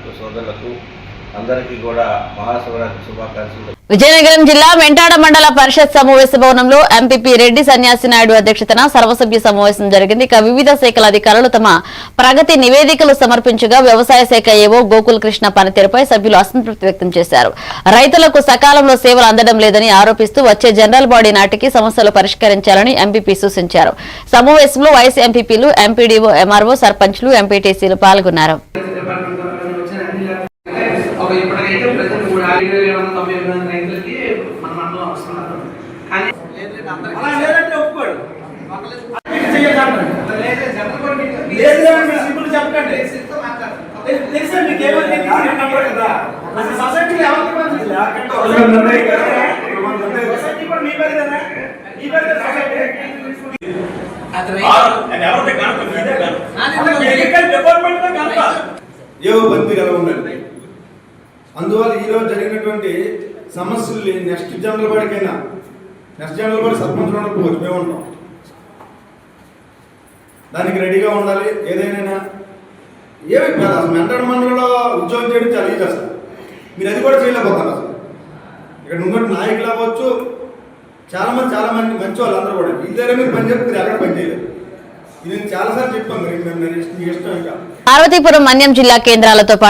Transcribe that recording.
సోదరులకు సోదరులకు అందరికీ కూడా మహాశివరాత్రి శుభాకాంక్షలు. విజయనగరం జిల్లా మెంటాడ మండల పరిషత్ సమావేశ భవనంలో ఎంపీపీ రెడ్డి సన్యాసి నాయుడు అధ్యక్షతన సర్వసభ్య సమావేశం జరిగింది. ఇక వివిధ శాఖల అధికారులు తమ ప్రగతి నివేదికలు సమర్పించగా వ్యవసాయ శాఖ ఏవో గోకుల్ కృష్ణ పనితీరుపై సభ్యులు అసంతృప్తి వ్యక్తం చేశారు. రైతులకు సకాలంలో సేవలు అందడం లేదని ఆరోపిస్తూ వచ్చే జనరల్ బాడీ నాటికి సమస్యలు పరిష్కరించాలని ఎంపీపీ సూచించారు. సమావేశంలో వైఎస్ ఎంపీపీలు ఎంపీడీఓ ఎంఆర్ఓ సర్పంచ్లు ఎంపీటీసీలు పాల్గొన్నారు. ఒక ఇప్పటికైతే ప్రజెంట్ మూడు ఆరు ఏడు వందల తొంభై ఎనిమిది మంది రైతులకి మన మండలం వస్తున్నారు కానీ అలా లేదంటే ఒప్పుకోడు లేదు, జనరల్ బోర్డు మీటింగ్ లేదు లేదంటే మీరు సింపుల్ చెప్పకండి బేసిక్తో మాట్లాడతాం. తెలు- తెలుసా మీకు ఏమని అన్నారు కదా అసలు సొసైటీలో ఎవరికి మంచిది సొసైటీ కూడా మీ పేరు కదా మీ పేరు కదా సొసైటీ అది ఎలక్ట్రికల్ డిపార్ట్మెంట్ లో కనుక ఏవో బందీగా ఉండండి అందువల్ల ఈరోజు జరిగినటువంటి సమస్యల్ని నెక్స్ట్ జనరల్ బాడీకైనా నెక్స్ట్ జనరల్ బాడీ సర్పంచ్ ఉండకపోవచ్చు మేము ఉంటాం దానికి రెడీగా ఉండాలి ఏదైనా. ఏమి కాదు అసలు మెంటల్ మండలంలో ఉద్యోగం చేయడం చాలా ఈజీ అసలు. మీరు అది కూడా చేయలేకపోతారు అసలు. ఇక్కడ ఉన్నట్టు నాయకులు అవ్వచ్చు చాలా మంది చాలా మంది మంచి వాళ్ళు అందరూ కూడా. ఇద్దరే మీరు పని చెప్తే ఎక్కడ పని చేయలేదు ఇది నేను చాలాసార్లు చెప్పాను మీకు ఇష్టం ఇంకా. పార్వతీపురం మన్యం జిల్లా కేంద్రాలతో పాటు